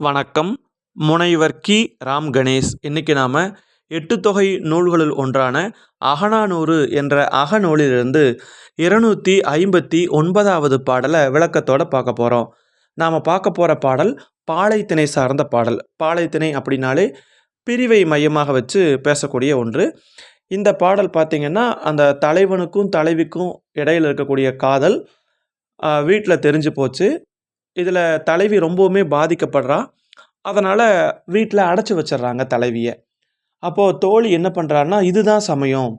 வணக்கம். முனைவர் கி. ராம் கணேஷ். இன்னைக்கு நாம் எட்டு தொகை நூல்களுள் ஒன்றான அகநானூறு என்ற அகநூலிலிருந்து இருநூற்றி ஐம்பத்தி ஒன்பதாவது பாடலை விளக்கத்தோடு பார்க்க போகிறோம் நாம் பார்க்க போகிற பாடல் பாலைத்திணை சார்ந்த பாடல். பாலைத்திணை அப்படின்னாலே பிரிவை மையமாக வச்சு பேசக்கூடிய ஒன்று. இந்த பாடல் பார்த்திங்கன்னா அந்த தலைவனுக்கும் தலைவிக்கும் இடையில் இருக்கக்கூடிய காதல் வீட்டில் தெரிஞ்சு போச்சு. இதில் தலைவி ரொம்பவுமே பாதிக்கப்படுறா. அதனால் வீட்டில் அடைச்சி வச்சிடுறாங்க தலைவியை. அப்போது தோழி என்ன பண்ணுறான்னா இதுதான் சமயம்.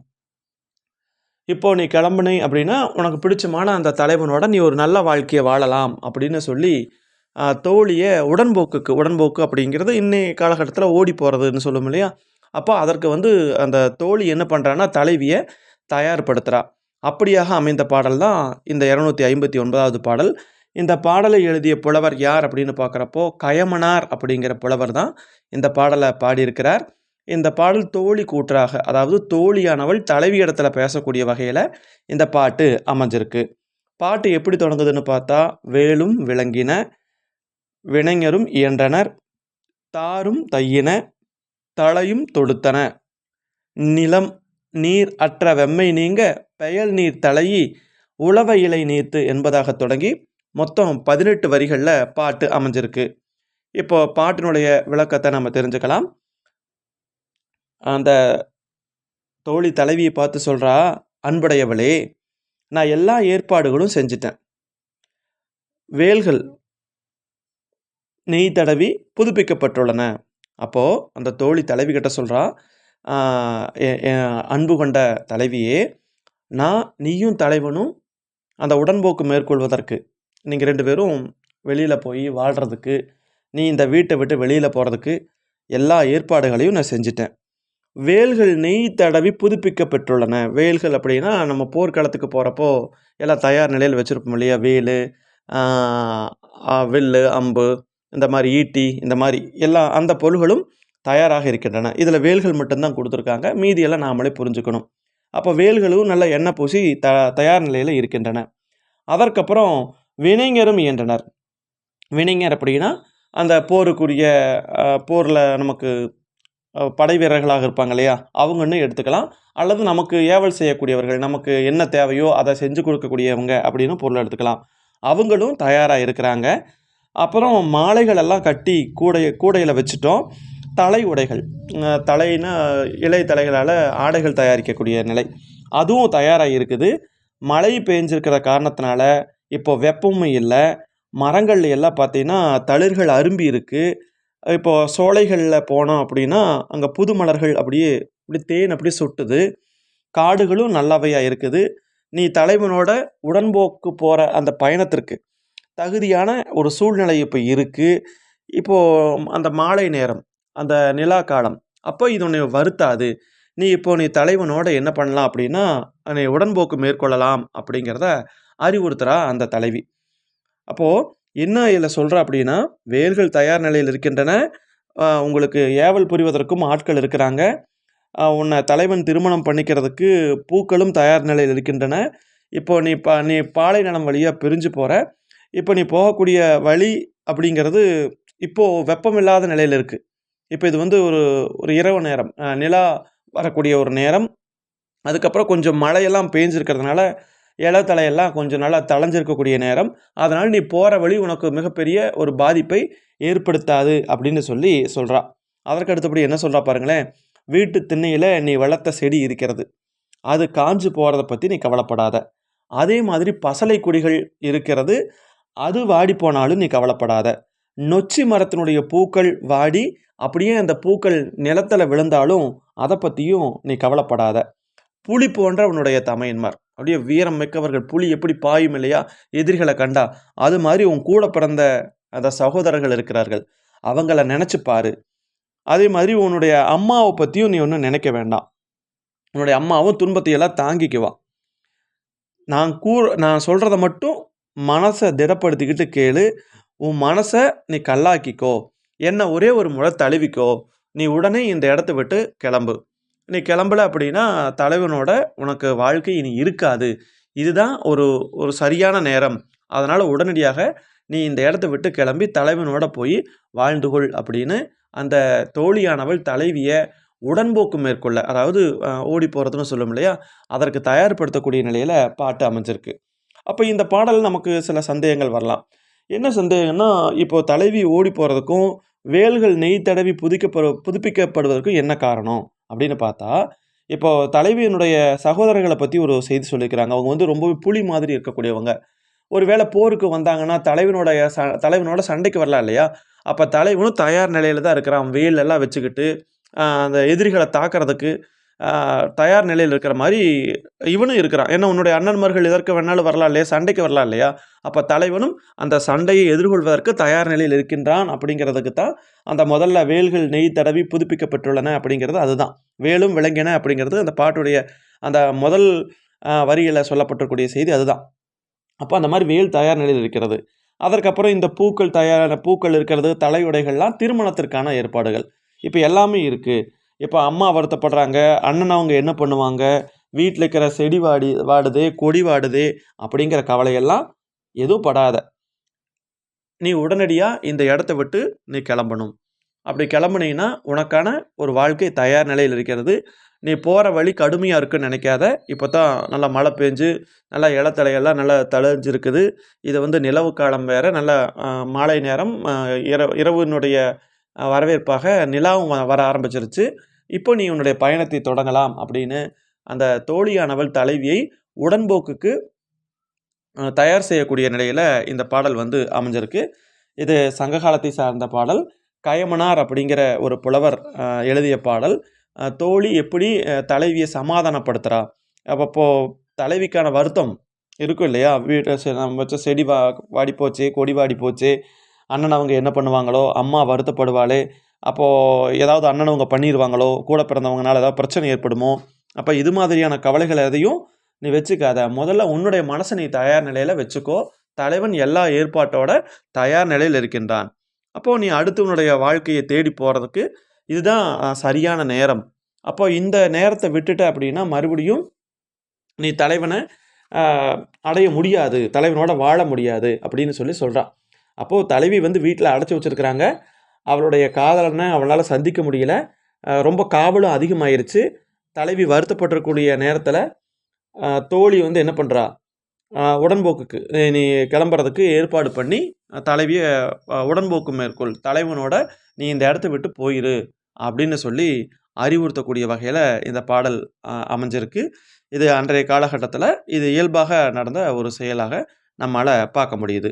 இப்போது நீ கிளம்புனே அப்படின்னா உனக்கு பிடிச்சமான அந்த தலைவனோட நீ ஒரு நல்ல வாழ்க்கையை வாழலாம் அப்படின்னு சொல்லி தோழியை உடன்போக்குக்கு உடன்போக்கு அப்படிங்கிறது இன்னைய காலகட்டத்தில் ஓடி போகிறதுன்னு சொல்லும் இல்லையா? அப்போ அதற்கு வந்து அந்த தோழி என்ன பண்ணுறான்னா தலைவியை தயார்படுத்துகிறா அப்படியாக அமைந்த பாடல் தான் இந்த இரநூத்தி ஐம்பத்தி ஒன்பதாவது பாடல். இந்த பாடலை எழுதிய புலவர் யார் அப்படின்னு பார்க்குறப்போ கயமனார் அப்படிங்கிற புலவர் தான் இந்த பாடலை பாடியிருக்கிறார். இந்த பாடல் தோழி கூற்றாக அதாவது தோழியானவள் தலைவி இடத்துல பேசக்கூடிய வகையில் இந்த பாட்டு அமைஞ்சிருக்கு. பாட்டு எப்படி தொடங்குதுன்னு பார்த்தா வேலும் விளங்கின வினைஞரும் இயன்றனர் தாரும் தையின தலையும் தொடுத்தன. நிலம் நீர் அற்ற வெம்மை நீங்க பெயல் நீர் தலையி உளவ இலை நீர்த்து என்பதாக தொடங்கி மொத்தம் பதினெட்டு வரிகளில் பாட்டு அமைஞ்சிருக்கு. இப்போ பாட்டினுடைய விளக்கத்தை நம்ம தெரிஞ்சுக்கலாம். அந்த தோழி தலைவியை பார்த்து சொல்கிறா அன்புடையவளே நான் எல்லா ஏற்பாடுகளும் செஞ்சிட்டேன். வேல்கள் நெய் தடவி புதுப்பிக்கப்பட்டுள்ளன. அப்போது அந்த தோழி தலைவி கிட்ட சொல்கிறா அன்பு கொண்ட தலைவியே நான் நீயும் தலைவனும் அந்த உடன்போக்கு மேற்கொள்வதற்கு நீங்கள் ரெண்டு பேரும் வெளியில் போய் வாழ்கிறதுக்கு நீ இந்த வீட்டை விட்டு வெளியில் போகிறதுக்கு எல்லா ஏற்பாடுகளையும் நான் செஞ்சிட்டேன். வேல்கள் நெய் தடவி புதுப்பிக்கப்பட்டுள்ளன வேல்கள் அப்படின்னா நம்ம போர்க்களத்துக்கு போகிறப்போ எல்லாம் தயார் நிலையில் வச்சுருப்போம் இல்லையா? வேல் வில்லு அம்பு இந்த மாதிரி ஈட்டி இந்த மாதிரி எல்லா அந்த பொருள்களும் தயாராக இருக்கின்றன. இதில் வேல்கள் மட்டும்தான் கொடுத்துருக்காங்க. மீதியெல்லாம் நாமளே புரிஞ்சுக்கணும். அப்போ வேல்களும் நல்ல எண்ணெய் பூசி த தயார் நிலையில் இருக்கின்றன. அதற்கப்புறம் வினைஞரும் இயன்றனர். வினைஞர் அப்படின்னா அந்த போருக்குரிய போரில் நமக்கு படை வீரர்களாக இருப்பாங்க இல்லையா? அவங்கன்னு எடுத்துக்கலாம். அல்லது நமக்கு ஏவல் செய்யக்கூடியவர்கள் நமக்கு என்ன தேவையோ அதை செஞ்சு கொடுக்கக்கூடியவங்க அப்படின்னு பொருள் எடுத்துக்கலாம். அவங்களும் தயாராக இருக்கிறாங்க. அப்புறம் மாலைகள் எல்லாம் கட்டி கூடை கூடையில் வச்சுட்டோம். தலை உடைகள். தலைனா இலை தலைகளால் ஆடைகள் தயாரிக்கக்கூடிய நிலை. அதுவும் தயாராக இருக்குது. மழை பெஞ்சிருக்கிற காரணத்தினால இப்போ வெப்பமும் இல்லை. மரங்கள்ல எல்லாம் பார்த்தீங்கன்னா தளிர்கள் அரும்பி இருக்குது இப்போது சோலைகளில் போனோம் அப்படின்னா அங்கே புது மலர்கள் அப்படியே இப்படி தேன் அப்படியே சொட்டுது. காடுகளும் நல்லவையாக இருக்குது. நீ தலைவனோட உடன்போக்கு போகிற அந்த பயணத்திற்கு தகுதியான ஒரு சூழ்நிலை இப்போ இருக்குது இப்போது அந்த மாலை நேரம் அந்த நிலா காலம் அப்போ இது உன்னை வருத்தாது. நீ இப்போ நீ தலைவனோட என்ன பண்ணலாம் அப்படின்னா நீ உடன்போக்கு மேற்கொள்ளலாம் அப்படிங்கிறத அறிவுறுத்துகிறா அந்த தலைவி. அப்போது என்ன இதில் சொல்கிறா அப்படின்னா வேல்கள் தயார் நிலையில் இருக்கின்றன. உங்களுக்கு ஏவல் புரிவதற்கும் ஆட்கள் இருக்கிறாங்க. உன்னை தலைவன் திருமணம் பண்ணிக்கிறதுக்கு பூக்களும் தயார் நிலையில் இருக்கின்றன. இப்போ நீ பா நீ பாலை நலம் வழியாக பிரிஞ்சு போகிற இப்போ நீ போகக்கூடிய வழி அப்படிங்கிறது இப்போது வெப்பமில்லாத நிலையில் இருக்குது இப்போ இது வந்து ஒரு ஒரு இரவு நேரம். நிலா வரக்கூடிய ஒரு நேரம். அதுக்கப்புறம் கொஞ்சம் மழையெல்லாம் பேஞ்சிருக்கிறதுனால இலை தலையெல்லாம் கொஞ்சம் நல்லா தளைஞ்சிருக்கக்கூடிய நேரம். அதனால் நீ போகிற வழி உனக்கு மிகப்பெரிய ஒரு பாதிப்பை ஏற்படுத்தாது அப்படின்னு சொல்லி சொல்கிறா அதற்கு அடுத்தபடி என்ன சொல்கிறா பாருங்களேன். வீட்டு திண்ணையில் நீ வளர்த்த செடி இருக்கிறது. அது காஞ்சு போகிறத பற்றி நீ கவலைப்படாத. அதே மாதிரி பசலை குடிகள் இருக்கிறது. அது வாடி போனாலும் நீ கவலைப்படாத. நொச்சி மரத்தினுடைய பூக்கள் வாடி அப்படியே அந்த பூக்கள் நிலத்தில் விழுந்தாலும் அதை பற்றியும் நீ கவலைப்படாத. புலி போன்ற உன்னுடைய தமையன்மார். அப்படியே வீரம் மிக்கவர்கள் புலி எப்படி பாயும் இல்லையா? எதிரிகளை கண்டா. அது மாதிரி உன் கூட பிறந்த அந்த சகோதரர்கள் இருக்கிறார்கள். அவங்கள நினச்சி பாரு. அதே மாதிரி உன்னுடைய அம்மாவை பற்றியும் நீ ஒன்றும் நினைக்க வேண்டாம். உன்னுடைய அம்மாவும் துன்பத்தையெல்லாம் தாங்கிக்குவா. நான் கூ நான் சொல்கிறத மட்டும் மனசை திடப்படுத்திக்கிட்டு கேளு. உன் மனசை நீ கல்லாக்கிக்கோ. என்ன ஒரே ஒரு முறை தழுவிக்கோ. நீ உடனே இந்த இடத்த விட்டு கிளம்பு. நீ கிளம்பல அப்படின்னா தலைவனோட உனக்கு வாழ்க்கை இனி இருக்காது. இதுதான் ஒரு ஒரு சரியான நேரம். அதனால் உடனடியாக நீ இந்த இடத்த விட்டு கிளம்பி தலைவனோட போய் வாழ்ந்து கொள் அப்படின்னு அந்த தோழியானவள் தலைவியை உடன்போக்கு மேற்கொள்ள அதாவது ஓடி போகிறதுன்னு சொல்லும் இல்லையா? அதற்கு தயார்படுத்தக்கூடிய நிலையில் பாட்டு அமைஞ்சிருக்கு. அப்போ இந்த பாடல் நமக்கு சில சந்தேகங்கள் வரலாம். என்ன சந்தேகம்னா இப்போ தலைவி ஓடி போகிறதுக்கும் வேல்கள் நெய் தடவி புதுக்கப்படு புதுப்பிக்கப்படுவதற்கும் என்ன காரணம்? அப்படின்னு பார்த்தா இப்போ தலைவியினுடைய சகோதரர்களை பற்றி ஒரு செய்தி சொல்லியிருக்கிறாங்க. அவங்க வந்து ரொம்பவே புலி மாதிரி இருக்கக்கூடியவங்க. ஒருவேளை போருக்கு வந்தாங்கன்னா தலைவனுடைய ச தலைவனோட சண்டைக்கு வரலாம் இல்லையா? அப்போ தலைவனும் தயார் நிலையில் தான் இருக்கிறான். வெயில் எல்லாம் வச்சுக்கிட்டு அந்த எதிரிகளை தாக்குறதுக்கு தயார் நிலையில் இருக்கிற மாதிரி இவனும் இருக்கிறான். ஏன்னா உன்னுடைய அண்ணன்மார்கள் எதற்கு வேணாலும் வரலாம் இல்லையா? சண்டைக்கு வரலாம் இல்லையா? அப்போ தலைவனும் அந்த சண்டையை எதிர்கொள்வதற்கு தயார் நிலையில் இருக்கின்றான் அப்படிங்கிறதுக்கு தான் அந்த முதல்ல வேல்கள் நெய் தடவி புதுப்பிக்கப்பட்டுள்ளன அப்படிங்கிறது அதுதான். வேலும் விளங்கின அப்படிங்கிறது அந்த பாட்டுடைய அந்த முதல் வரியில் சொல்லப்பட்டிருக்கூடிய செய்தி அதுதான். அப்போ அந்த மாதிரி வேல் தயார் நிலையில் இருக்கிறது. அதற்கப்புறம் இந்த பூக்கள் தயாரான பூக்கள் இருக்கிறது தலையுடைகள்லாம் திருமணத்திற்கான ஏற்பாடுகள். இப்போ எல்லாமே இருக்குது இப்போ அம்மா வருத்தப்படுறாங்க அண்ணன் அவங்க என்ன பண்ணுவாங்க? வீட்டில் இருக்கிற செடி வாடி வாடுது கொடி வாடுது அப்படிங்கிற கவலையெல்லாம் எதுவும் படாத. நீ உடனடியாக இந்த இடத்த விட்டு நீ கிளம்பணும். அப்படி கிளம்புனீங்கன்னா உனக்கான ஒரு வாழ்க்கை தயார் நிலையில் இருக்கிறது. நீ போகிற வழி கடுமையாக இருக்குன்னு நினைக்காத. இப்போ தான் நல்லா மழை பெஞ்சு நல்லா இலத்தலையெல்லாம் நல்லா தழைஞ்சிருக்குது. இது வந்து நிலவு காலம் வேறு. நல்லா மாலை நேரம் இரவு இரவினுடைய வரவேற்பாக நிலாவும் வ- வர ஆரம்பிச்சிருச்சு. இப்போ நீ உன்னுடைய பயணத்தை தொடங்கலாம் அப்படின்னு அந்த தோழியானவள் தலைவியை உடன்போக்குக்கு தயார் செய்யக்கூடிய நிலையில் இந்த பாடல் வந்து அமைஞ்சிருக்கு. இது சங்ககாலத்தை சார்ந்த பாடல். கயமனார் அப்படிங்கிற ஒரு புலவர் எழுதிய பாடல். தோழி எப்படி தலைவியை சமாதானப்படுத்துகிறா அப்போ தலைவிக்கான வருத்தம் இருக்கும் இல்லையா? வீட்டை நம்ம வச்ச செடி வா வாடி போச்சு கொடி வாடி போச்சு அண்ணன் அவங்க என்ன பண்ணுவாங்களோ அம்மா வருத்தப்படுவாளே அப்போது ஏதாவது அண்ணன் அவங்க பண்ணிடுவாங்களோ கூட பிறந்தவங்கனால ஏதாவது பிரச்சனை ஏற்படுமோ அப்போ இது மாதிரியான கவலைகள் எதையும் நீ வச்சுக்காத. முதல்ல உன்னுடைய மனசை நீ தயார் நிலையில் வச்சுக்கோ. தலைவன் எல்லா ஏற்பாட்டோட தயார் நிலையில் இருக்கின்றான். அப்போது நீ அடுத்து உன்னுடைய வாழ்க்கையை தேடி போகிறதுக்கு இதுதான் சரியான நேரம். அப்போ இந்த நேரத்தை விட்டுட்ட அப்படின்னா மறுபடியும் நீ தலைவனை அடைய முடியாது. தலைவனோட வாழ முடியாது அப்படின்னு சொல்லி சொல்கிறான் அப்போது தலைவி வந்து வீட்டில் அடைச்சி வச்சிருக்கிறாங்க. அவளுடைய காதலனை அவளால் சந்திக்க முடியல. ரொம்ப காவலும் அதிகமாயிருச்சு. தலைவி வருத்தப்பட்டிருக்கக்கூடிய நேரத்தில் தோழி வந்து என்ன பண்ணுறா உடன்போக்குக்கு நீ- கிளம்புறதுக்கு ஏற்பாடு பண்ணி தலைவியை உடன்போக்கு மேற்கொள். தலைவனோட நீ இந்த இடத்த விட்டு போயிரு அப்படின்னு சொல்லி அறிவுறுத்தக்கூடிய வகையில் இந்த பாடல் அமைஞ்சிருக்கு. இது அன்றைய காலகட்டத்தில் இது இயல்பாக நடந்த ஒரு செயலாக நம்மளால் பார்க்க முடியுது.